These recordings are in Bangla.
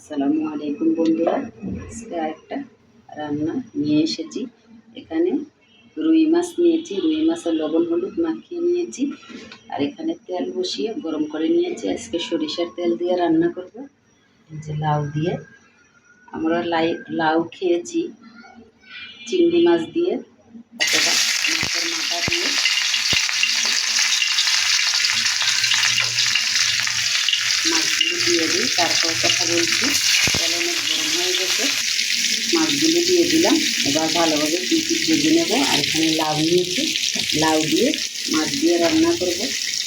আসসালামু আলাইকুম বন্ধুরা। আজকে একটা রান্না নিয়ে এসেছি। এখানে রুই মাছ নিয়েছি। রুই মাছের লবণ হলুদ মাখিয়ে নিয়েছি। আর এখানে তেল বসিয়ে গরম করে নিয়েছি। আজকে সরিষার তেল দিয়ে রান্না করব। যে লাউ দিয়ে। আমরা লাই লাউ খেয়েছি। চিংড়ি মাছ দিয়ে। অথবা মাছের মাথা দিয়ে মাছগুলো দিয়ে দিই তারপর কথা বলছি। তেল অনেক গরম হয়ে গেছে। মাছগুলো দিয়ে দিলাম। এবার ভালোভাবে পিপি ভেজে নেব। আর এখানে লাউ নিয়েছি। লাউ দিয়ে মাছ দিয়ে রান্না করব।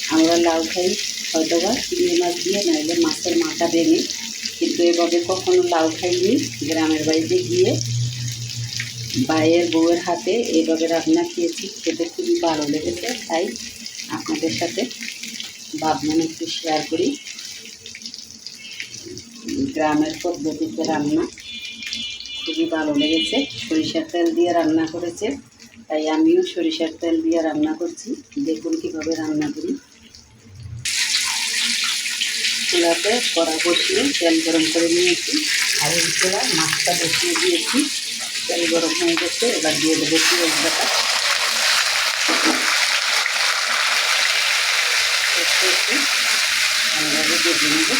আমরা লাউ খাই হয়তো বা চিংড়ি মাছ দিয়ে, নাহলে মাছের মাথা ভেঙে। কিন্তু এভাবে কখনো লাউ খাইনি। গ্রামের বাড়িতে গিয়ে বাইয়ের বউয়ের হাতে এইভাবে রান্না খেয়েছি। খেতে খুবই ভালো লেগেছে। তাই আপনাদের সাথে ভাবলাম একটু শেয়ার করি। গ্রামের পদ্ধতিতে রান্না খুবই ভালো লেগেছে। সরিষার তেল দিয়ে রান্না করেছে, তাই আমিও সরিষার তেল দিয়ে রান্না করছি। দেখুন কীভাবে রান্না করি। চুলাতে কড়া বসিয়ে তেল গরম করে নিয়েছি। আর চুলা মাছটা বসিয়ে দিয়েছি। তেল গরম হয়ে গেছে, এবার দিয়ে দেবো পেঁয়াজ ভেজে নেব।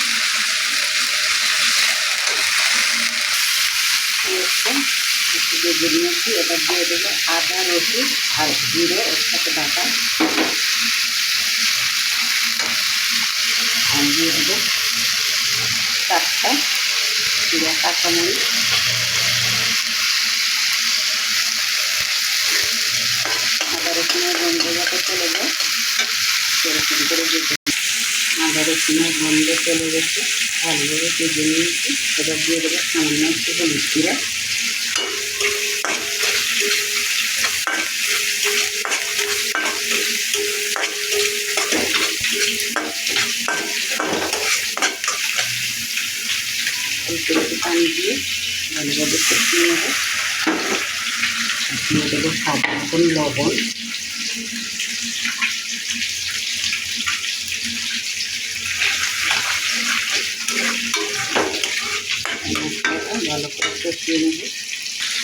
একটু ভেজে নিয়েছি, এবার দিয়ে দেবো আদা, রসুন আর জিরে একসাথে বাটা। আর দিয়ে দেবো চারটা জিরা কাঁচামরিচ আদা রসুনের গন্ধ যাতে চলে যায়, সেরকম করে ভেজে আদা রসুনের গন্ধ চলে গেছে, ভালোভাবে ভেজে নিয়েছি। এবার দিয়ে দেবো সামান্য একটু হলুদ জিরা অল্প একটু পানি দিয়ে ভালোভাবে কষিয়ে নেব দিয়ে দেবো স্বাদ মতন লবণ ভালো করে কষিয়ে নেব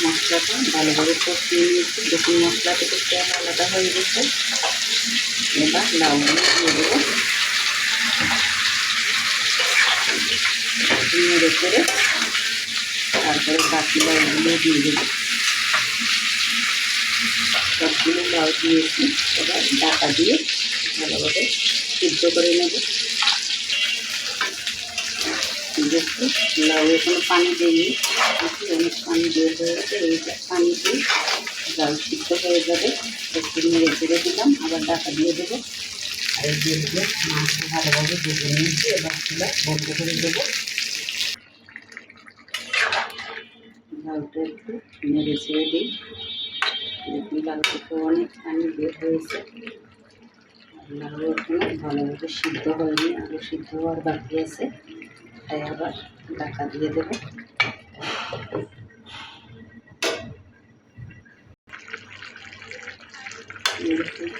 মশলাটা ভালোভাবে কষিয়ে নিয়েছি দেখুন মশলা থেকে তেল আলাদা হয়ে গেছে এবার লাউগুলো দিয়ে দেবো। নেড়ে করে তারপরে বাকি লাউগুলো দিয়ে দেবো সবগুলো লাউ দিয়েছি এবার ডাকা দিয়ে ভালোভাবে সিদ্ধ করে নেব দেখছি লাউ এখানে পানি দিইনি দেখি অনেক পানি বের হয়ে গেছে পানি দিয়ে লাউ সিদ্ধ হয়ে যাবে একটু নেড়ে চেড়ে দিলাম আবার ডাকা দিয়ে দেবো এই দিয়ে দিয়ে মাছ ভালোভাবে ভেজে নিয়েছি এবার চুলা বন্ধ করে দেবো। লাউটা একটু নেড়ে ছেড়ে দিই। দেখি লাউ থেকে অনেক পানি বের হয়েছে লাউ ভালোভাবে সিদ্ধ হয়নি আরও সিদ্ধ হওয়ার বাকি আছে, তাই আবার ঢাকা দিয়ে দেবো।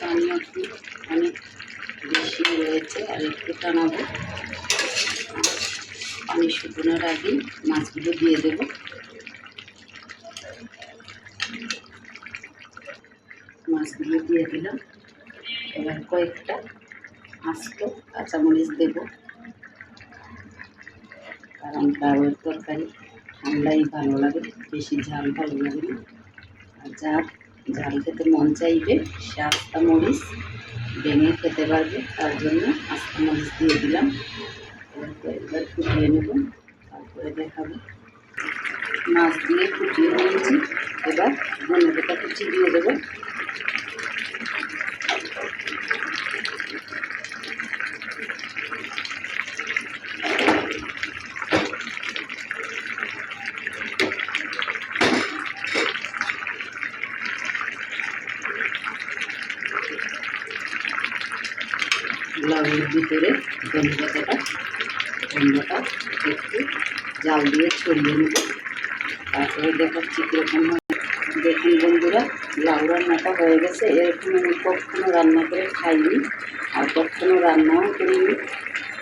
পানি অনেক রয়েছে, আর একটু টানাবো। পানি শুকনোর আগে মাছগুলো দিয়ে দেবো। মাছগুলো দিয়ে দিলাম। এবার কয়েকটা আস্ত কাঁচামরিচ দেব। কারণ লাউয়ের তরকারি ঠান্ডাই ভালো লাগে, বেশি ঝাল ভালো লাগে না। আর যার ঝাল খেতে মন চাইবে সে আস্তা মরিচ ভেঙে খেতে পারবে, তার জন্য আস্তা মরিচ দিয়ে দিলাম। এবার ফুটিয়ে নেব, তারপরে দেখাবো। মাছ দিয়ে ফুটিয়ে নিয়েছি, এবার ধনে পাতা কুচি দিয়ে দেবো। লাউয়ের ভিতরে ধনে গন্ধটা একটু জাল দিয়ে ছড়িয়ে নেব। তারপরে দেখাচ্ছি কীরকম দেখুন বন্ধুরা, লাউ রান্নাটা হয়ে গেছে। এরকম আমি কখনো রান্না করে খাইনি আর কখনো রান্নাও করিনি।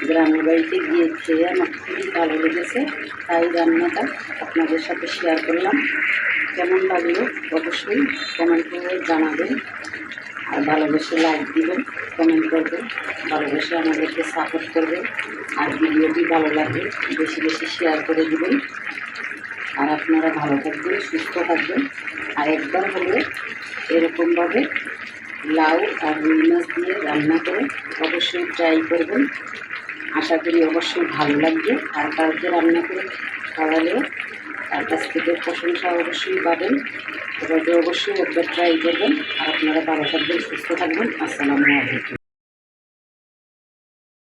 গ্রামের বাড়িতে গিয়ে খেয়ে আমার খুবই ভালো লেগেছে। তাই রান্নাটা আপনাদের সাথে শেয়ার করলাম। কেমন লাগল অবশ্যই কমেন্ট করে জানাবেন। আর ভালোবেসে লাইক দিবেন কমেন্ট করবেন, ভালোবেসে আমাদেরকে সাপোর্ট করবেন, আর ভিডিওটি ভালো লাগবে বেশি বেশি শেয়ার করে দিবেন। আর আপনারা ভালো থাকবেন, সুস্থ থাকবেন। আর একবার হলে এরকমভাবে লাউ আর রুই মাছ দিয়ে রান্না করে অবশ্যই ট্রাই করবেন। আশা করি অবশ্যই ভালো লাগবে। আর কাউকে রান্না করে খাওয়ালেও তার কাছ থেকে প্রশংসা অবশ্যই পাবেন। এভাবে অবশ্যই একবার ট্রাই করবেন। আর আপনারা ভালো থাকবেন সুস্থ থাকবেন। আসসালামু আলাইকুম।